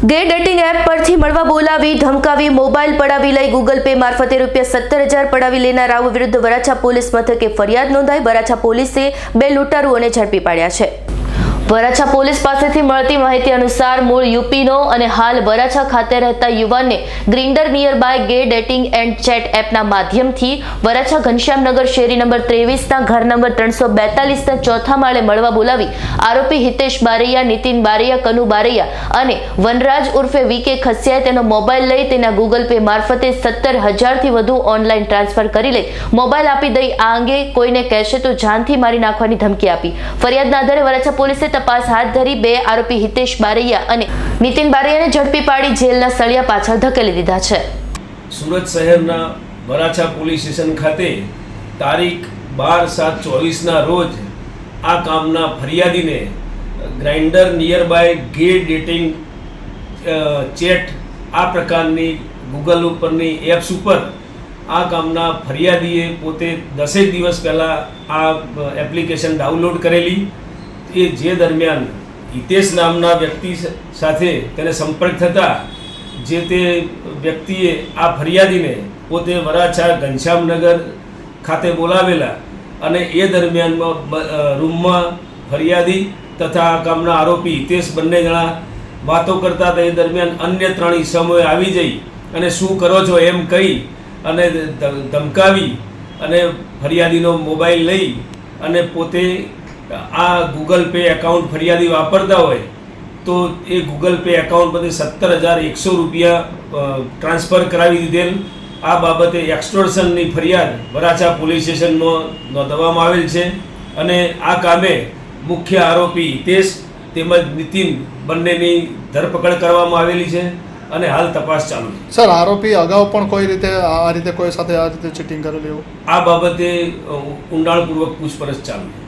ગે dating app પરથી મળવા બોલાવી ધમકાવી, મોબાઈલ પડાવી લઈ ગૂગલ પે મારફતે રૂપિયા સત્તર હજાર પડાવી લેનારાઓ વિરુદ્ધ વરાછા પોલીસ મથકે ફરિયાદ નોંધાઈ. વરાછા પોલીસે બે લૂંટારુઓને ઝડપી પાડ્યા છે. વરાછા પોલીસ પાસેથી મળતી માહિતી અનુસાર મૂળ યુપીનો અને હાલ વરાછા ખાતે રહેતા યુવાનને Grindr near by gay dating and chat એપના માધ્યમથી વરાછા ઘનશ્યામનગર શેરી નંબર ત્રેવીસના ઘર નંબર ત્રણસો બેતાલીસના ચોથા માળે મળવા બોલાવી આરોપી હિતેશ બારૈયા, નીતિન બારૈયા, કનુ બારૈયા અને વનરાજ ઉર્ફે વીકે ખસિયાએ તેનો મોબાઈલ લઈ તેના ગૂગલ પે મારફતે સત્તર હજારથી વધુ ઓનલાઈન ટ્રાન્સફર કરી લઈ મોબાઈલ આપી દઈ આ અંગે કોઈને કહેશે તો જાનથી મારી નાખવાની ધમકી આપી. ફરિયાદના આધારે વરાછા પોલીસે તપાસ હાથ ધરી બે આરોપી હિતેશ બારૈયા અને નીતિન બારૈયાને ઝડપી પાડી જેલના સળિયા પાછળ ધકેલી દીધા છે. સુરત શહેરના વરાછા પોલીસ સ્ટેશન ખાતે તારીખ બાર સાત ચોવીસના રોજ આ કામના ફરિયાદીને Grindr near by gay dating chat આ પ્રકારની ગૂગલ ઉપરની એપ્સ ઉપર આ કામના ફરિયાદીએ પોતે દસેક દિવસ પહેલાં આ એપ્લિકેશન ડાઉનલોડ કરેલી એ જે દરમિયાન હિતેશ નામના વ્યક્તિ સાથે તેને સંપર્ક થતા જે તે વ્યક્તિએ આ ફરિયાદીને પોતે વરાછા ઘનશ્યામનગર ખાતે બોલાવેલા અને એ દરમિયાનમાં રૂમમાં ફરિયાદી તથા આ કામના આરોપી હિતેશ બંને જણા વાતો કરતા એ દરમિયાન અન્ય ત્રણ ઈસમોએ આવી જઈ અને શું કરો છો એમ કહી અને ધમકાવી અને ફરિયાદીનો મોબાઈલ લઈ અને પોતે આ ગૂગલ પે એકાઉન્ટ ફરિયાદી વાપરતા હોય તો એ ગૂગલ પે એકાઉન્ટ પરથી સત્તર હજાર એકસો રૂપિયા ટ્રાન્સફર કરાવી દીધેલ. આ બાબતે એક્સટોર્શનની ફરિયાદ વરાછા પોલીસ સ્ટેશનમાં નોંધવામાં આવેલ છે અને આ કામે મુખ્ય આરોપી હિતેશ તેમજ નીતિન બંનેની ધરપકડ કરવામાં આવેલી છે અને હાલ તપાસ ચાલુ છે. સર આરોપી અગાઉ પણ કોઈ રીતે આ રીતે કોઈ સાથે આ રીતે ચીટિંગ કરેલી એવું આ બાબતે ઊંડાણપૂર્વક પૂછપરછ ચાલુ છે.